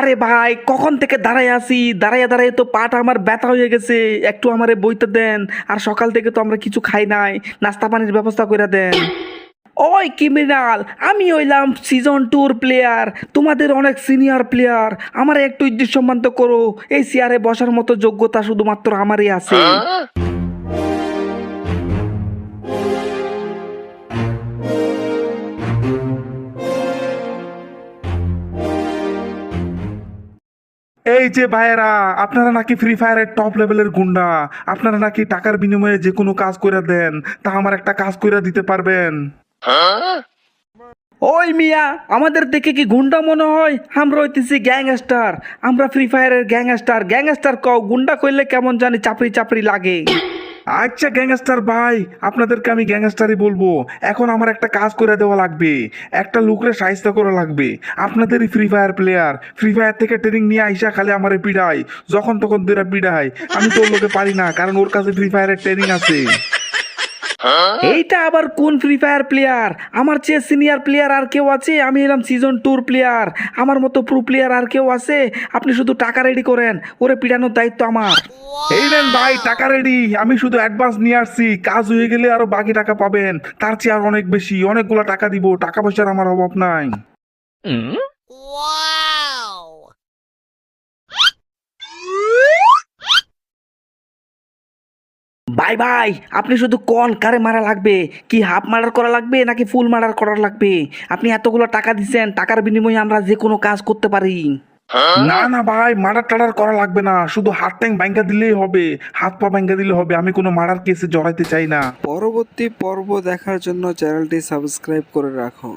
আরে ভাই, কখন থেকে দাঁড়ায় আছি? দাঁড়ায় দাঁড়ায় তো পাটা আমার ব্যথা হয়ে গেছে। একটু আমারে বইতে দেন। আর সকাল থেকে তো আমরা কিছু খাই নাই। নাস্তা পানির ব্যবস্থা করে দেন। ওই ক্রিমিনাল, আমি হইলাম সিজন টুর প্লেয়ার তোমাদের অনেক সিনিয়র প্লেয়ার আমার একটু ইজ্জত সম্মান তো করো। এই চেয়ারে বসার মতো যোগ্যতা শুধুমাত্র আমারই আছে। এই যে ভাইয়েরা, আপনারা নাকি ফ্রি ফায়ারের টপ লেভেলের গুন্ডা। আপনারা নাকি টাকার বিনিময়ে যে কোনো কাজ করে দেন, তা আমার একটা কাজ করে দিতে পারবেন। ওই মিয়া, আমাদের দেখে কি গুন্ডা মনে হয়? আমরা হইতেছি গ্যাংস্টার। আমরা ফ্রি ফায়ারের গ্যাংস্টার। গ্যাংস্টার কও, গুন্ডা কইলে কেমন জানি চাপড়ি চাপড়ি লাগে। আচ্ছা গ্যাংস্টার ভাই, আপনাদেরকে আমি গ্যাংস্টারই বলব। এখন আমার একটা কাজ করে দেওয়া লাগবে। একটা লুকরে সাহিত্য করা লাগবে। আপনাদেরই free fire player free fire থেকে ট্রেনিং নিয়ে আইসা খালি আমারে পিড়ায়। যখন তখন দেরা পিড়ায়। আমি তো ওর লোকে পারি না, কারণ ওর কাছে ফ্রি ফায়ারের ট্রেনিং আছে। এইটা আবার কোন ফ্রি ফায়ার প্লেয়ার আমার চেয়ে সিনিয়র প্লেয়ার আর কেউ আছে? আমি এলাম সিজন টুর প্লেয়ার আমার মতো প্রো প্লেয়ার আর কেউ আছে? আপনি শুধু টাকা রেডি করেন। ওরে পিটানোর দায়িত্ব আমার। এই নেন ভাই টাকা রেডি আমি শুধু অ্যাডভান্স নিয়ে আসছি। কাজ হয়ে গেলে আরও বাকি টাকা পাবেন। তার চেয়ে আর অনেক বেশি। অনেকগুলো টাকা দিব। টাকা পয়সার আমার অভাব নাই। ভাই ভাই আপনি শুধু কোন কারে মারা লাগবে? কি হাফ মার্ডার করা লাগবে নাকি ফুল মার্ডার করা লাগবে? আপনি এতগুলো টাকা দিচ্ছেন টাকার বিনিময়ে আমরা যে কোনো কাজ করতে পারি। না না ভাই মার্ডার টাডার করা লাগবে না। শুধু হাত ট্যাং ব্যাঙ্গা দিলেই হবে হাত পা ব্যাঙ্গা দিলে হবে। আমি কোনো মার্ডার কেসে জড়াইতে চাই না। পরবর্তী পর্ব দেখার জন্য চ্যানেলটি সাবস্ক্রাইব করে রাখো।